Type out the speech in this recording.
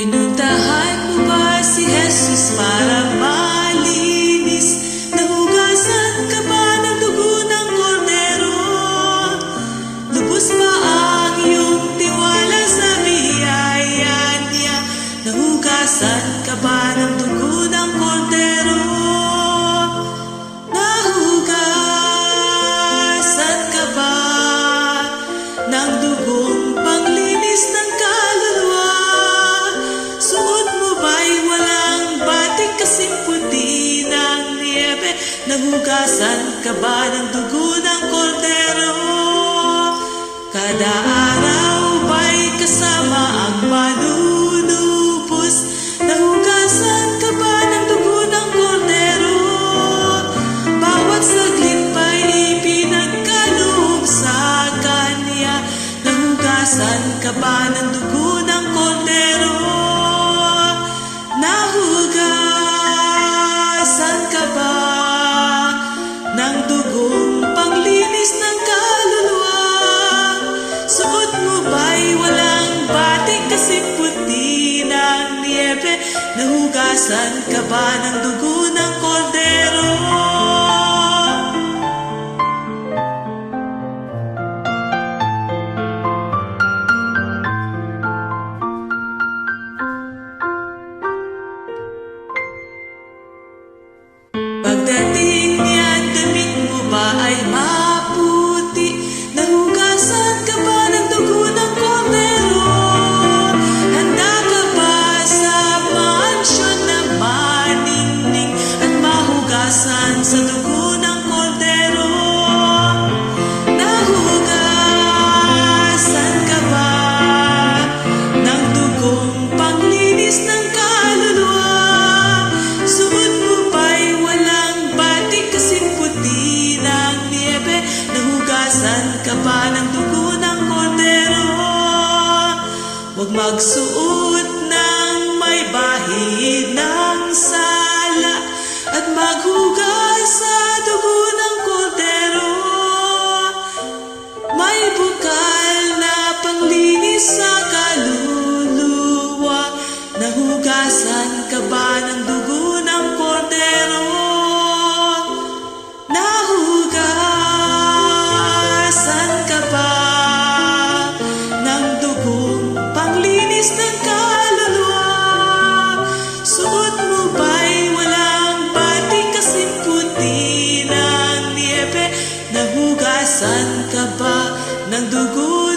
Pinuntahan mo ba si Jesus ng dugong ng kaluluwa? Suot mo ba'y walang batik kasing puti ng niebe? Nahugasan ka ba ng dugo ba ng dugo ng kordero? Nahugasan ka ba ng dugong panglinis ng kaluluwa? Suot mo ba'y walang batik kasing puti ng niebe? Nahugasan ka ba ng dugo ng kordero? Ka ba ng dugo ng kordero? Huwag magsuot ng may bahid ng sala at maghugas Nahugasan ka ba? Ng dugo